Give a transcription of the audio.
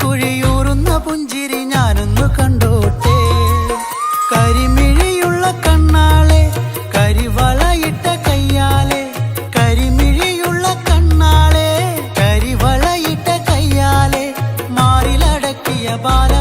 കുഴിയൂറുന്ന പുഞ്ചിരി ഞാനൊന്ന് കണ്ടോട്ടെ. കരിമിഴിയുള്ള കണ്ണാളെ കരിവളയിട്ട കയ്യാലെ കരിമിഴിയുള്ള കണ്ണാളെ കരിവളയിട്ട കയ്യാലെ മാറിലടക്കിയ ബാല